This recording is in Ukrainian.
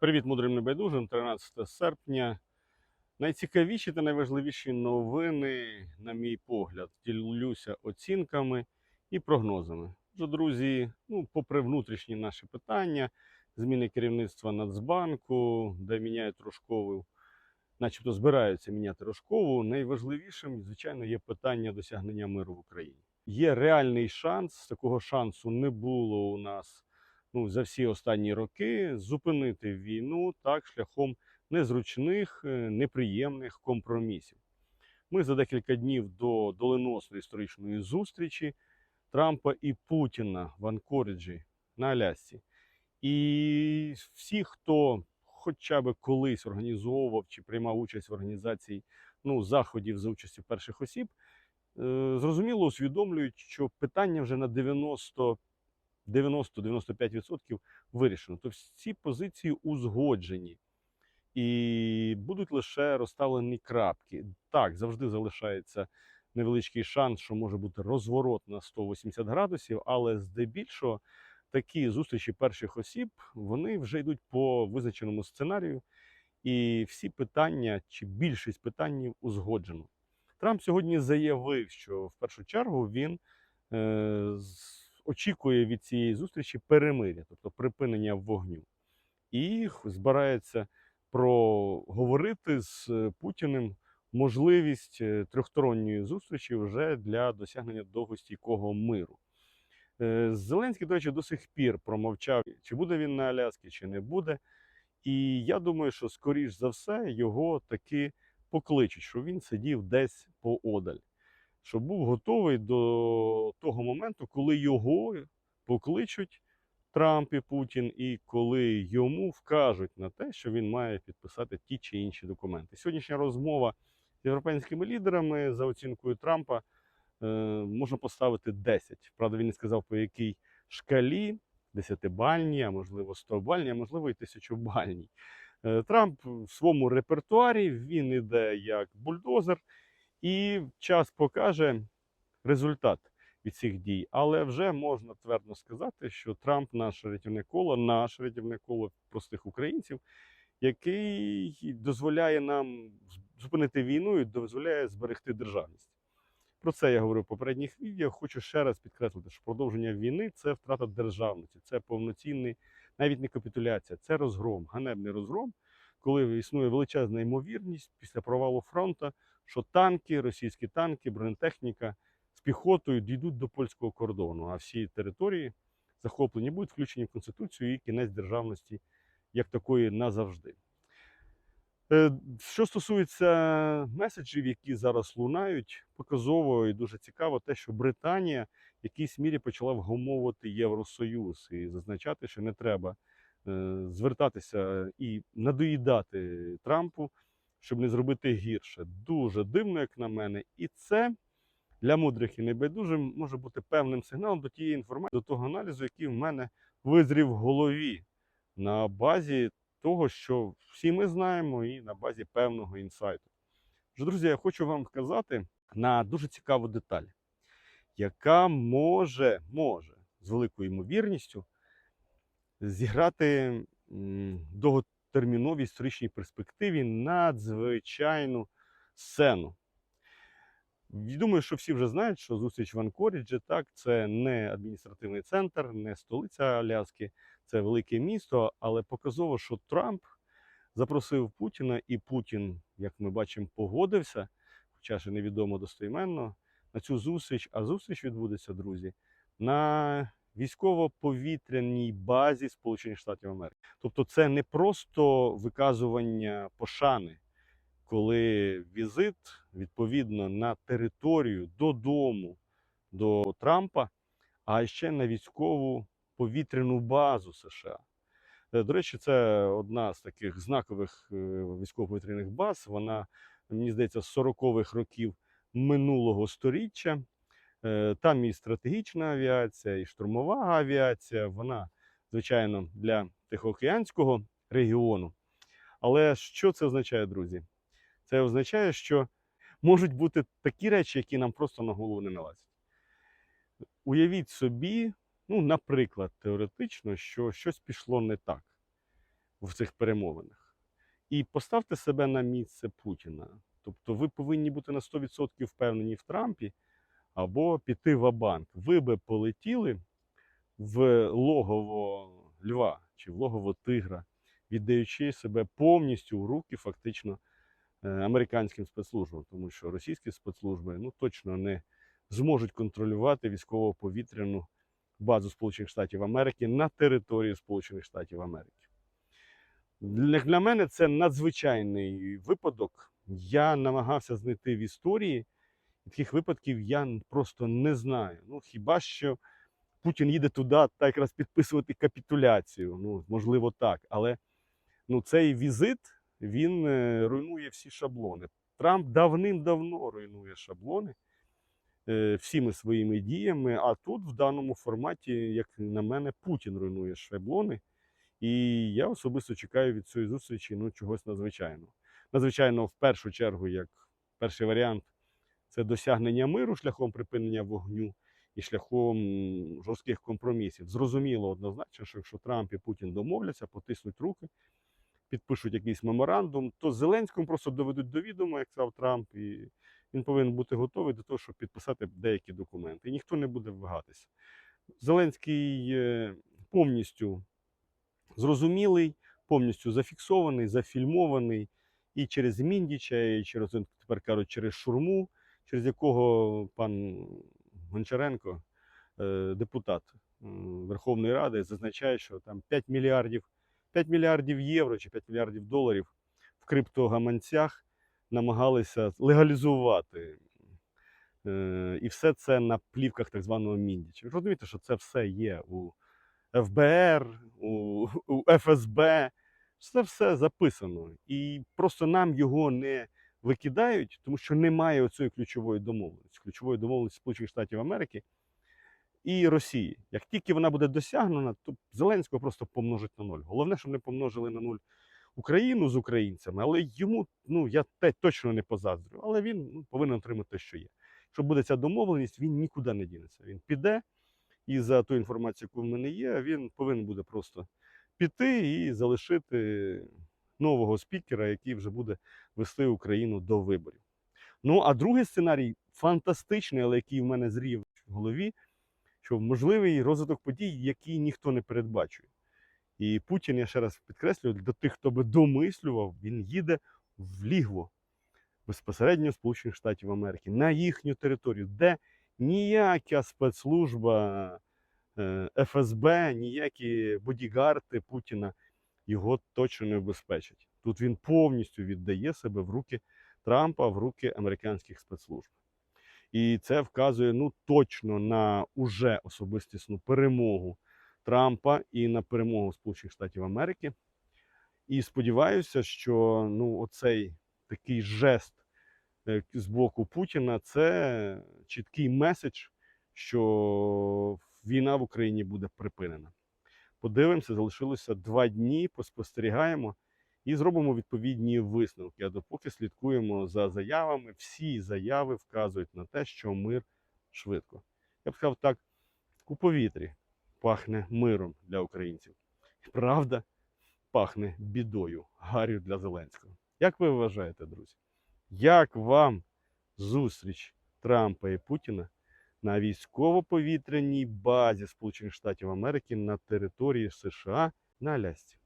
Привіт, мудрим небайдужим, 13 серпня. Найцікавіші та найважливіші новини, на мій погляд, ділюся оцінками і прогнозами. Отже, друзі, ну, попри внутрішні наші питання, зміни керівництва Нацбанку, де міняють Рожкову, начебто збираються міняти Рожкову, найважливішим, звичайно, є питання досягнення миру в Україні. Є реальний шанс, такого шансу не було у нас ну, за всі останні роки зупинити війну так шляхом незручних, е, неприємних компромісів. Ми за декілька днів до доленосної історичної зустрічі Трампа і Путіна в Анкориджі на Алясці. І всі, хто хоча б колись організовував чи приймав участь в організації ну, заходів за участю перших осіб, е, зрозуміло усвідомлюють, що питання вже на 90 90-95% вирішено. Тобто ці позиції узгоджені і будуть лише розставлені крапки. Так, завжди залишається невеличкий шанс, що може бути розворот на 180 градусів, але здебільшого такі зустрічі перших осіб вони вже йдуть по визначеному сценарію, і всі питання чи більшість питань узгоджено. Трамп сьогодні заявив, що в першу чергу він е, очікує від цієї зустрічі перемиря, тобто припинення вогню, і збирається проговорити з е, Путіним можливість е, трьохсторонньої зустрічі вже для досягнення довгостійкого миру. Е, Зеленський, до речі, до сих пір промовчав, чи буде він на Аляскі, чи не буде. І я думаю, що скоріш за все його таки покличуть, що він сидів десь поодаль, що був готовий до того моменту, коли його покличуть Трамп і Путін, і коли йому вкажуть на те, що він має підписати ті чи інші документи. Сьогоднішня розмова з європейськими лідерами за оцінкою Трампа е, можна поставити 10. Правда, він не сказав, по якій шкалі. Десятибальні, а можливо 100-бальні, а можливо і тисячобальні. Е, Трамп в своєму репертуарі він іде як бульдозер, і час покаже результат від цих дій. Але вже можна твердо сказати, що Трамп наше рятівне коло, наше рятівне коло простих українців, який дозволяє нам зупинити війну і дозволяє зберегти державність. Про це я говорив в попередніх відео. Хочу ще раз підкреслити, що продовження війни це втрата державності, це повноцінний, навіть не капітуляція, це розгром, ганебний розгром, коли існує величезна ймовірність після провалу фронту, що танки, російські танки, бронетехніка з піхотою дійдуть до польського кордону, а всі території захоплені будуть включені в конституцію і кінець державності як такої назавжди. Е, Що стосується меседжів, які зараз лунають, показово і дуже цікаво те, що Британія в якійсь мірі почала вгомовувати Євросоюз і зазначати, що не треба звертатися і надоїдати Трампу, щоб не зробити гірше. Дуже дивно, як на мене, і це для мудрих і небайдужим може бути певним сигналом до тієї інформації, до того аналізу, який в мене визрів в голові на базі того, що всі ми знаємо, і на базі певного інсайту. Тож, друзі, я хочу вам сказати на дуже цікаву деталь, яка може, може з великою ймовірністю зіграти довготерміновій історичній перспективі надзвичайну сцену. Думаю, що всі вже знають, що зустріч в Анкоріджі так, це не адміністративний центр, не столиця Аляски, це велике місто, але показово, що Трамп запросив Путіна, і Путін, як ми бачимо, погодився, хоча ще невідомо достойменно, на цю зустріч. А зустріч відбудеться, друзі, на військово-повітряній базі Сполучених Штатів Америки. Тобто, це не просто виказування пошани, коли візит відповідно на територію додому до Трампа, а ще на військову повітряну базу США. Е, До речі, це одна з таких знакових е, військово-повітряних баз. Вона, мені здається, з 40-х років минулого сторіччя. Е, Там і стратегічна авіація, і штурмова авіація. Вона, звичайно, для Тихоокеанського регіону. Але що це означає, друзі? Це означає, що можуть бути такі речі, які нам просто на голову не налазять. Уявіть собі, ну, наприклад, теоретично, що щось пішло не так. в цих перемовинах. І поставте себе на місце Путіна. Тобто ви повинні бути на 100% впевнені в Трампі або піти в банк Ви би полетіли в логово льва чи в логово тигра, віддаючи себе повністю у руки фактично е, американським спецслужбам, тому що російські спецслужби ну, точно не зможуть контролювати військово-повітряну базу Сполучених Штатів Америки на території Сполучених Штатів Америки. Для, мене це надзвичайний випадок. Я намагався знайти в історії, таких випадків я просто не знаю. Ну, хіба що Путін їде туди та якраз підписувати капітуляцію. Ну, можливо, так. Але ну, цей візит він е, руйнує всі шаблони. Трамп давним-давно руйнує шаблони е, всіми своїми діями. А тут, в даному форматі, як на мене, Путін руйнує шаблони. І я особисто чекаю від цієї зустрічі ну, чогось надзвичайного. Надзвичайно, в першу чергу, як перший варіант, це досягнення миру шляхом припинення вогню і шляхом жорстких компромісів. Зрозуміло однозначно, що якщо Трамп і Путін домовляться, потиснуть руки, підпишуть якийсь меморандум, то Зеленському просто доведуть до відома, як сказав Трамп, і він повинен бути готовий до того, щоб підписати деякі документи. І ніхто не буде вагатися. Зеленський е, повністю зрозумілий, повністю зафіксований, зафільмований і через Міндіча, і через тепер кажуть, через Шурму, через якого пан Гончаренко, е, депутат Верховної Ради, зазначає, що там 5 мільярдів, 5 мільярдів євро чи 5 мільярдів доларів в криптогаманцях намагалися легалізувати. Е, І все це на плівках так званого Міндіча. Ви розумієте, що це все є у ФБР, у, у ФСБ. Це все записано. І просто нам його не викидають, тому що немає оцієї ключової домовленості, ключової домовленості Сполучених Штатів Америки і Росії. Як тільки вона буде досягнена, то Зеленського просто помножить на ноль. Головне, щоб не помножили на нуль Україну з українцями, але йому ну я те точно не позаздрю. Але він ну, повинен отримати те, що є. Якщо буде ця домовленість, він нікуди не дінеться. Він піде, і за ту інформацію, яку в мене є, він повинен буде просто піти і залишити нового спікера, який вже буде вести Україну до виборів. Ну а другий сценарій фантастичний, але який в мене зрів в голові, що можливий розвиток подій, який ніхто не передбачує. І Путін, я ще раз підкреслюю, до тих, хто би домислював, він їде в лігво безпосередньо Сполучених Штатів Америки на їхню територію, де ніяка спецслужба е, ФСБ, ніякі бодігарти Путіна його точно не обезпечать. Тут він повністю віддає себе в руки Трампа, в руки американських спецслужб. І це вказує ну точно на уже особистісну перемогу Трампа і на перемогу Сполучених Штатів Америки. І сподіваюся, що ну, оцей такий жест е, з боку Путіна це чіткий меседж, що війна в Україні буде припинена. Подивимося, залишилося два дні, поспостерігаємо і зробимо відповідні висновки. А допоки слідкуємо за заявами, всі заяви вказують на те, що мир швидко. Я б сказав так, у повітрі пахне миром для українців. Правда, пахне бідою, гарю для Зеленського. Як ви вважаєте, друзі? Як вам зустріч Трампа і Путіна на військово-повітряній базі Сполучених Штатів Америки на території США на Алясці?